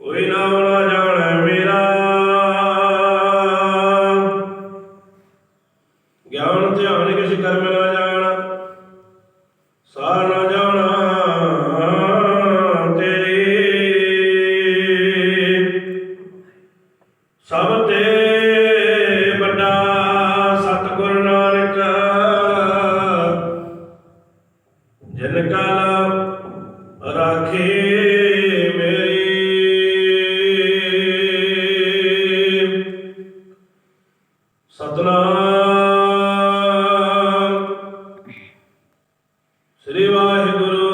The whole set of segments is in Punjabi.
ਕੋਈ ਨਾ ਨਾ ਜਾਣੈ ਮੇਰਾ। ਗਿਆਨ, ਧਿਆਨ ਕਿਛ ਕਰਮ ਨਾ ਜਾਣ। ਸਾਰ ਨਾ ਜਾਣਾ ਤੇਰੀ। ਸਭ ਤੇ ਵੱਡਾ ਸਤਿਗੁਰ ਨਾਨਕ, ਜਿਨ ਕਲ ਰਾਖੇ ਮੇਰੀ। ਸਤਨਾਮ। ਸ੍ਰੀ ਵਾਹਿਗੁਰੂ।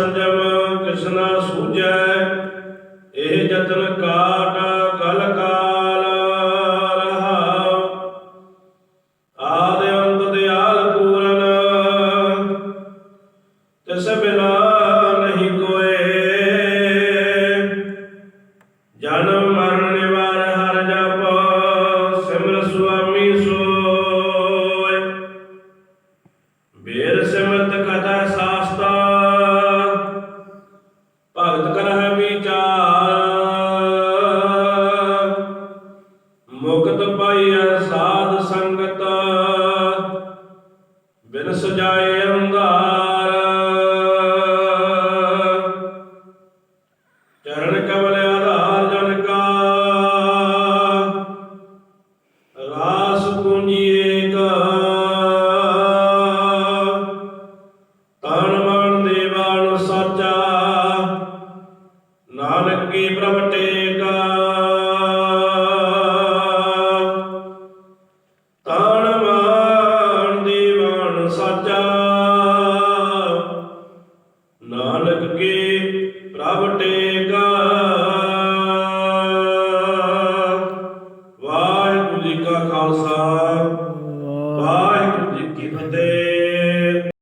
ਸੰਜਮ ਕ੍ਰਿਸ਼ਨਾ ਸੂਜੈ ਇਹ ਜਤਨ ਕਾਟ ਕਲ ਕਾਲ ਰਹਾਉ। ਆਦਿ ਅੰਤ ਦਿਆਲ ਪੂਰਨ, ਤਿਸ ਬਿਨਾ ਨਹੀਂ ਕੋਏ। ਜਨਮ ਮਰਨ ਨਿਵਾਰ ਹਰ ਜਪ, ਸਿਮਰ ਸੁਆਮੀ ਸੋਇ ਬਿਨ ਸਜਾਏ ਅੰਧਾਰ। ਚਰਨ ਕਮਲ ਆਧਾਰ ਜਨ ਕਾ ਰਾਸ ਪੂੰਜੀ ਏਕ। ਤਨ ਮਨ ਪ੍ਰਭ ਟੇਕਾ। ਵਾਹਿਗੁਰੂ ਜੀ ਕਾ ਖਾਲਸਾ।